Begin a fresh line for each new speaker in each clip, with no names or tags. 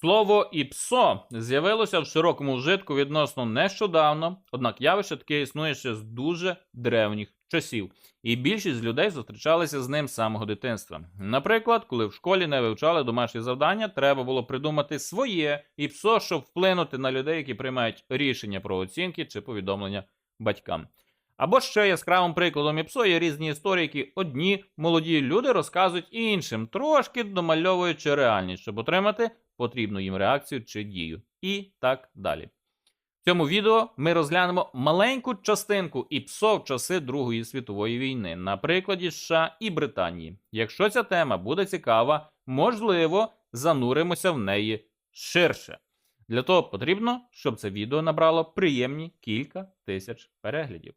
Слово ІПСО з'явилося в широкому вжитку відносно нещодавно, однак явище таке існує ще з дуже древніх часів, і більшість людей зустрічалися з ним з самого дитинства. Наприклад, коли в школі не вивчали домашні завдання, треба було придумати своє ІПСО, щоб вплинути на людей, які приймають рішення про оцінки чи повідомлення батькам. Або ще яскравим прикладом ІПСО є різні історії, які одні молоді люди розказують іншим, трошки домальовуючи реальність, щоб отримати потрібну їм реакцію чи дію. І так далі. В цьому відео ми розглянемо маленьку частинку ІПСО в часи Другої світової війни на прикладі США і Британії. Якщо ця тема буде цікава, можливо, зануримося в неї ширше. Для того потрібно, щоб це відео набрало приємні кілька тисяч переглядів.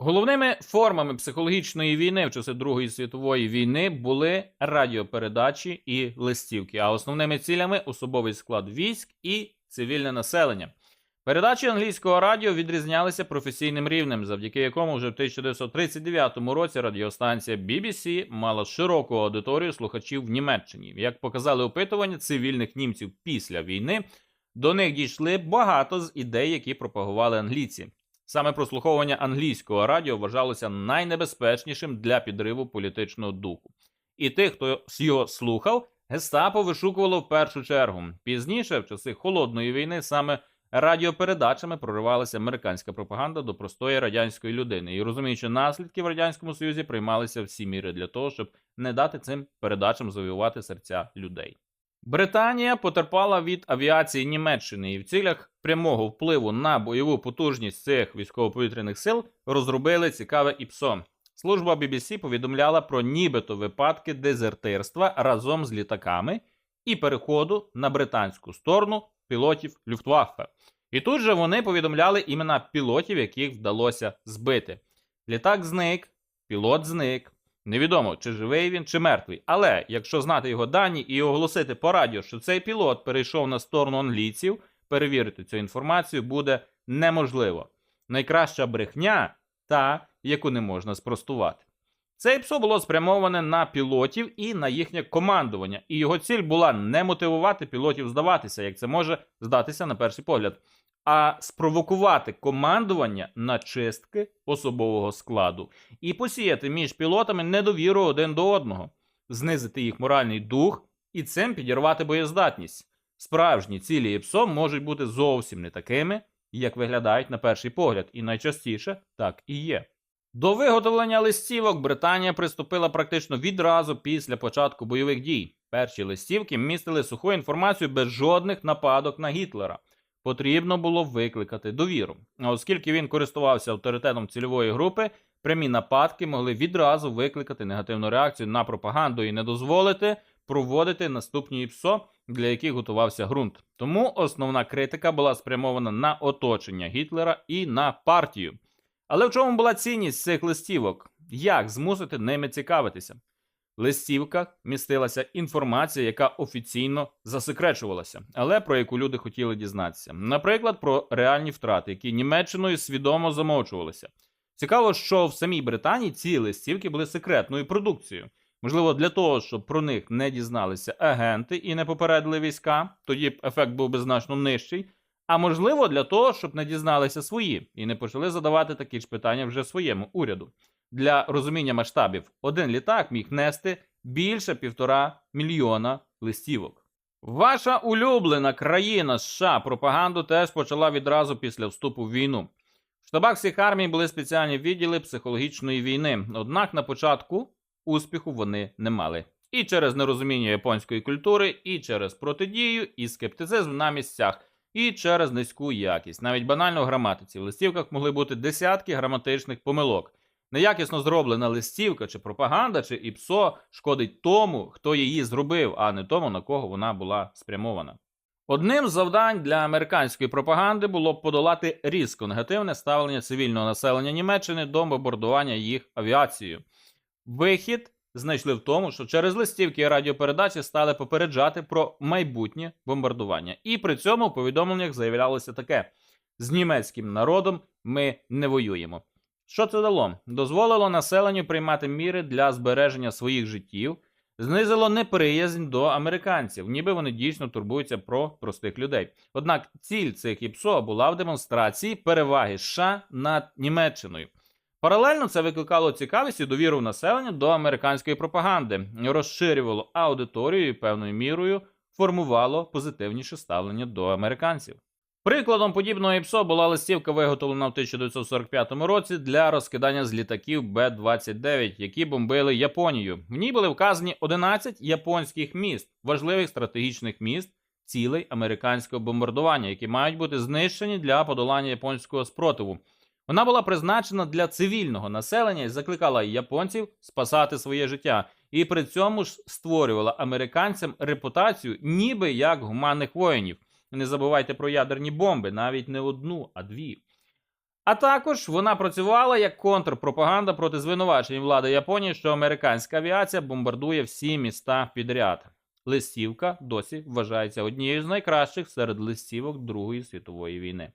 Головними формами психологічної війни в часи Другої світової війни були радіопередачі і листівки, а основними цілями особовий склад військ і цивільне населення. Передачі англійського радіо відрізнялися професійним рівнем, завдяки якому вже в 1939 році радіостанція BBC мала широку аудиторію слухачів в Німеччині. Як показали опитування цивільних німців після війни, до них дійшли багато з ідей, які пропагували англійці. Саме прослуховування англійського радіо вважалося найнебезпечнішим для підриву політичного духу. І тих, хто його слухав, гестапо вишукувало в першу чергу. Пізніше, в часи холодної війни, саме радіопередачами проривалася американська пропаганда до простої радянської людини. І розуміючи наслідки в радянському союзі, приймалися всі міри для того, щоб не дати цим передачам завоювати серця людей. Британія потерпала від авіації Німеччини і в цілях прямого впливу на бойову потужність цих військово-повітряних сил розробили цікаве ІПСО. Служба BBC повідомляла про нібито випадки дезертирства разом з літаками і переходу на британську сторону пілотів Люфтваффе. І тут же вони повідомляли імена пілотів, яких вдалося збити. Літак зник, пілот зник. Невідомо, чи живий він, чи мертвий. Але якщо знати його дані і оголосити по радіо, що цей пілот перейшов на сторону англійців, перевірити цю інформацію буде неможливо. Найкраща брехня та, яку не можна спростувати. Це ПСО було спрямоване на пілотів і на їхнє командування, і його ціль була не мотивувати пілотів здаватися, як це може здатися на перший погляд, а спровокувати командування на чистки особового складу і посіяти між пілотами недовіру один до одного, знизити їх моральний дух і цим підірвати боєздатність. Справжні цілі ІПСО можуть бути зовсім не такими, як виглядають на перший погляд, і найчастіше так і є. До виготовлення листівок Британія приступила практично відразу після початку бойових дій. Перші листівки містили суху інформацію без жодних нападок на Гітлера. Потрібно було викликати довіру. Оскільки він користувався авторитетом цільової групи, прямі нападки могли відразу викликати негативну реакцію на пропаганду і не дозволити проводити наступні ІПСО, для яких готувався ґрунт. Тому основна критика була спрямована на оточення Гітлера і на партію. Але в чому була цінність цих листівок? Як змусити ними цікавитися? Листівках містилася інформація, яка офіційно засекречувалася, але про яку люди хотіли дізнатися. Наприклад, про реальні втрати, які Німеччиною свідомо замовчувалися. Цікаво, що в самій Британії ці листівки були секретною продукцією. Можливо, для того, щоб про них не дізналися агенти і не попередили війська, тоді б ефект був би значно нижчий. А можливо, для того, щоб не дізналися свої і не почали задавати такі ж питання вже своєму уряду. Для розуміння масштабів один літак міг нести більше півтора мільйона листівок. Ваша улюблена країна США пропаганду теж почала відразу після вступу в війну. В штабах всіх армій були спеціальні відділи психологічної війни, однак на початку успіху вони не мали. І через нерозуміння японської культури, і через протидію, і скептицизм на місцях і через низьку якість. Навіть банально граматиці в листівках могли бути десятки граматичних помилок. Неякісно зроблена листівка чи пропаганда, чи ІПСО шкодить тому, хто її зробив, а не тому, на кого вона була спрямована. Одним з завдань для американської пропаганди було б подолати різко негативне ставлення цивільного населення Німеччини до бомбардування їх авіацією. Вихід знайшли в тому, що через листівки і радіопередачі стали попереджати про майбутнє бомбардування. І при цьому в повідомленнях заявлялося таке: з німецьким народом ми не воюємо. Що це дало? Дозволило населенню приймати міри для збереження своїх життів, знизило неприязнь до американців, ніби вони дійсно турбуються про простих людей. Однак ціль цих ІПСО була в демонстрації переваги США над Німеччиною. Паралельно це викликало цікавість і довіру населення до американської пропаганди, розширювало аудиторію і певною мірою формувало позитивніше ставлення до американців. Прикладом подібного ІПСО була листівка, виготовлена в 1945 році для розкидання з літаків Б-29, які бомбили Японію. В ній були вказані 11 японських міст, важливих стратегічних міст, цілей американського бомбардування, які мають бути знищені для подолання японського спротиву. Вона була призначена для цивільного населення і закликала японців спасати своє життя, і при цьому ж створювала американцям репутацію, ніби як гуманних воїнів. Не забувайте про ядерні бомби, навіть не одну, а дві. А також вона працювала як контрпропаганда проти звинувачень влади Японії, що американська авіація бомбардує всі міста підряд. Листівка досі вважається однією з найкращих серед листівок Другої світової війни.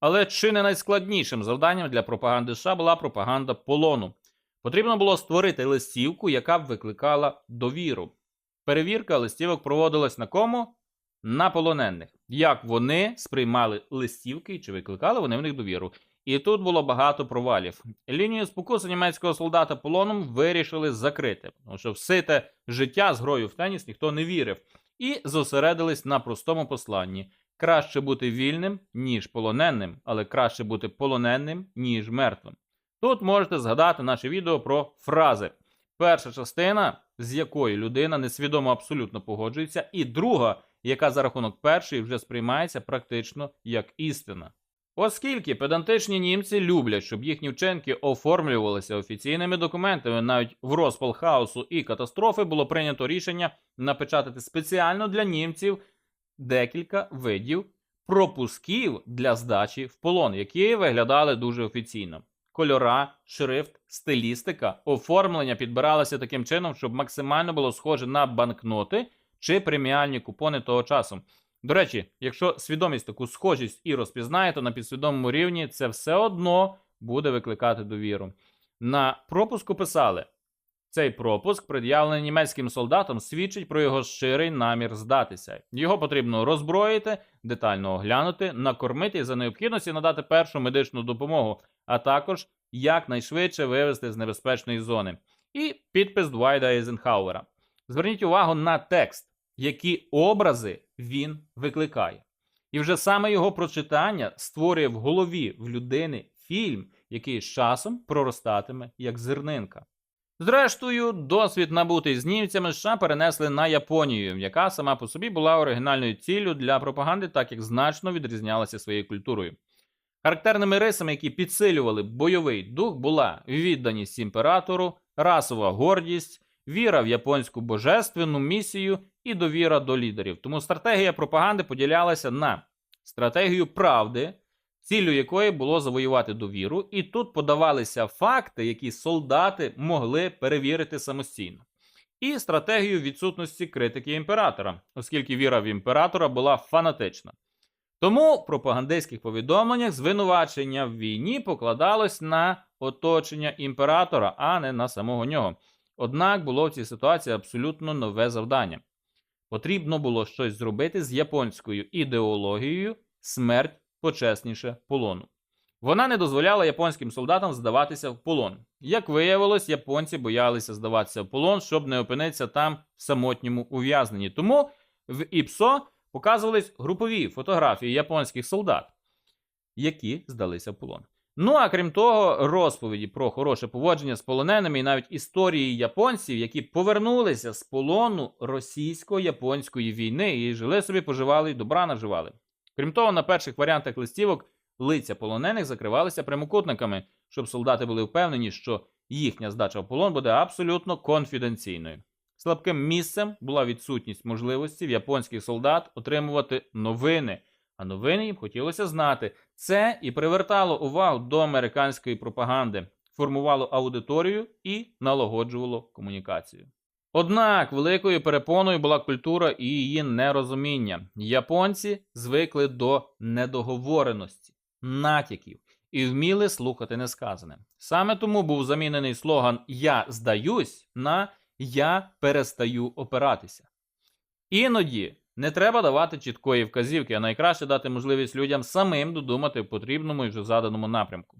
Але чи не найскладнішим завданням для пропаганди США була пропаганда полону? Потрібно було створити листівку, яка б викликала довіру. Перевірка листівок проводилась на кому? На полонених. Як вони сприймали листівки чи викликали вони в них довіру? І тут було багато провалів. Лінію спокуси німецького солдата полоном вирішили закрити, тому що в сите життя з грою в теніс ніхто не вірив, і зосередились на простому посланні: краще бути вільним, ніж полоненим, але краще бути полоненим, ніж мертвим. Тут можете згадати наше відео про фрази. Перша частина, з якою людина несвідомо абсолютно погоджується, і друга, яка за рахунок першої вже сприймається практично як істина. Оскільки педантичні німці люблять, щоб їхні вчинки оформлювалися офіційними документами, навіть в розпал хаосу і катастрофи було прийнято рішення напечатати спеціально для німців декілька видів пропусків для здачі в полон, які виглядали дуже офіційно. Кольора, шрифт, стилістика, оформлення підбиралося таким чином, щоб максимально було схоже на банкноти чи преміальні купони того часу. До речі, якщо свідомість таку схожість і розпізнає, то на підсвідомому рівні це все одно буде викликати довіру. На пропуску писали: цей пропуск, пред'явлений німецьким солдатам, свідчить про його щирий намір здатися. Його потрібно роззброїти, детально оглянути, накормити і за необхідності надати першу медичну допомогу, а також якнайшвидше вивезти з небезпечної зони. І підпис Двайда Ейзенхауера. Зверніть увагу на текст, які образи він викликає. І вже саме його прочитання створює в голові в людини фільм, який з часом проростатиме як зернинка. Зрештою, досвід набутий з німцями США перенесли на Японію, яка сама по собі була оригінальною ціллю для пропаганди, так як значно відрізнялася своєю культурою. Характерними рисами, які підсилювали бойовий дух, була відданість імператору, расова гордість, віра в японську божественну місію і довіра до лідерів. Тому стратегія пропаганди поділялася на стратегію правди, ціллю якої було завоювати довіру, і тут подавалися факти, які солдати могли перевірити самостійно. І стратегію відсутності критики імператора, оскільки віра в імператора була фанатична. Тому в пропагандистських повідомленнях звинувачення в війні покладалось на оточення імператора, а не на самого нього. Однак було в цій ситуації абсолютно нове завдання. Потрібно було щось зробити з японською ідеологією смерть почесніше полону. Вона не дозволяла японським солдатам здаватися в полон. Як виявилось, японці боялися здаватися в полон, щоб не опинитися там в самотньому ув'язненні. Тому в ІПСО показувались групові фотографії японських солдат, які здалися в полон. Ну а крім того, розповіді про хороше поводження з полоненими і навіть історії японців, які повернулися з полону російсько-японської війни і жили собі, поживали і добра наживали. Крім того, на перших варіантах листівок лиця полонених закривалися прямокутниками, щоб солдати були впевнені, що їхня здача в полон буде абсолютно конфіденційною. Слабким місцем була відсутність можливості в японських солдат отримувати новини. А новини їм хотілося знати. Це і привертало увагу до американської пропаганди, формувало аудиторію і налагоджувало комунікацію. Однак великою перепоною була культура і її нерозуміння. Японці звикли до недоговореності, натяків і вміли слухати несказане. Саме тому був замінений слоган Я здаюсь на я перестаю опиратися. Іноді не треба давати чіткої вказівки, а найкраще дати можливість людям самим додумати в потрібному і вже заданому напрямку.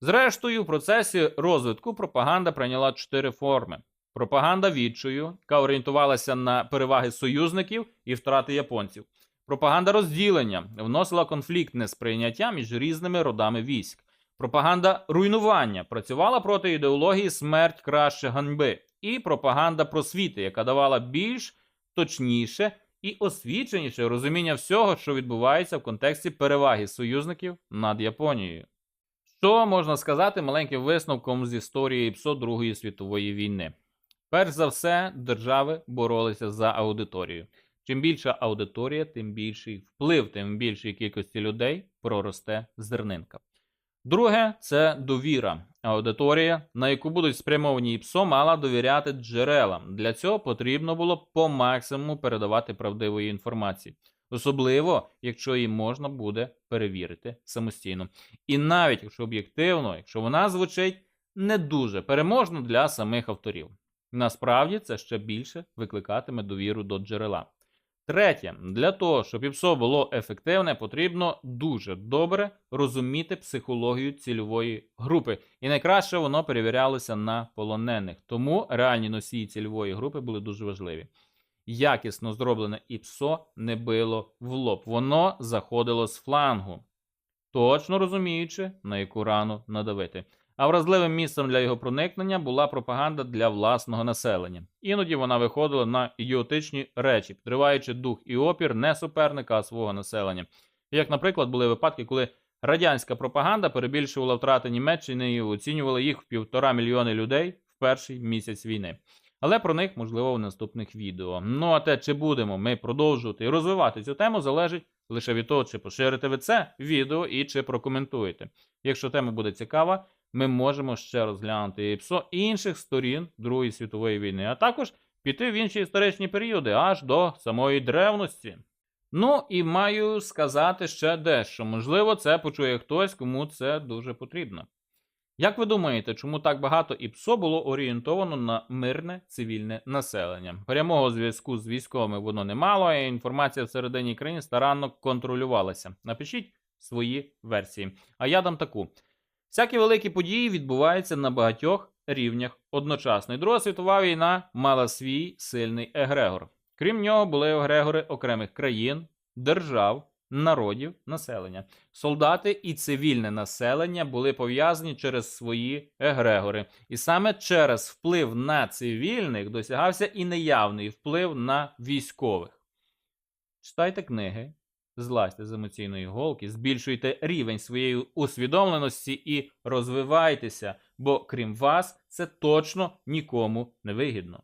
Зрештою, в процесі розвитку пропаганда прийняла чотири форми: пропаганда відчою, яка орієнтувалася на переваги союзників і втрати японців. Пропаганда розділення вносила конфліктне сприйняття між різними родами військ. Пропаганда руйнування працювала проти ідеології смерть краще ганьби. І пропаганда просвіти, яка давала більш точніше і освіченіше розуміння всього, що відбувається в контексті переваги союзників над Японією. Що можна сказати маленьким висновком з історії ПСО Другої світової війни? Перш за все, держави боролися за аудиторію. Чим більша аудиторія, тим більший вплив, тим більшій кількості людей проросте зернинка. Друге це довіра. Аудиторія, на яку будуть спрямовані ІПСО, мала довіряти джерелам. Для цього потрібно було по максимуму передавати правдивої інформації, особливо якщо її можна буде перевірити самостійно. І навіть якщо об'єктивно, якщо вона звучить не дуже переможно для самих авторів. Насправді це ще більше викликатиме довіру до джерела. Третє, для того, щоб ІПСО було ефективне, потрібно дуже добре розуміти психологію цільової групи. І найкраще воно перевірялося на полонених. Тому реальні носії цільової групи були дуже важливі. Якісно зроблене ІПСО не било в лоб, воно заходило з флангу, точно розуміючи, на яку рану надавити. А вразливим місцем для його проникнення була пропаганда для власного населення. Іноді вона виходила на ідіотичні речі, підриваючи дух і опір не суперника, а свого населення. Як, наприклад, були випадки, коли радянська пропаганда перебільшувала втрати Німеччини і оцінювала їх в півтора мільйони людей в перший місяць війни. Але про них можливо в наступних відео. Ну а те, чи будемо ми продовжувати і розвивати цю тему, залежить лише від того, чи поширите ви це відео і чи прокоментуєте. Якщо тема буде цікава, ми можемо ще розглянути ІПСО інших сторін Другої світової війни, а також піти в інші історичні періоди аж до самої древності. Ну і маю сказати ще дещо. Можливо, це почує хтось, кому це дуже потрібно. Як ви думаєте, чому так багато ІПСО було орієнтовано на мирне цивільне населення? Прямого зв'язку з військовими воно не мало, а інформація всередині країни старанно контролювалася. Напишіть свої версії. А я дам таку. Всякі великі події відбуваються на багатьох рівнях одночасно. І Друга світова війна мала свій сильний егрегор. Крім нього, були егрегори окремих країн, держав, народів, населення. Солдати і цивільне населення були пов'язані через свої егрегори. І саме через вплив на цивільних досягався і неявний вплив на військових. Читайте книги, злазьте з емоційної голки, збільшуйте рівень своєї усвідомленості і розвивайтеся, бо крім вас, це точно нікому не вигідно.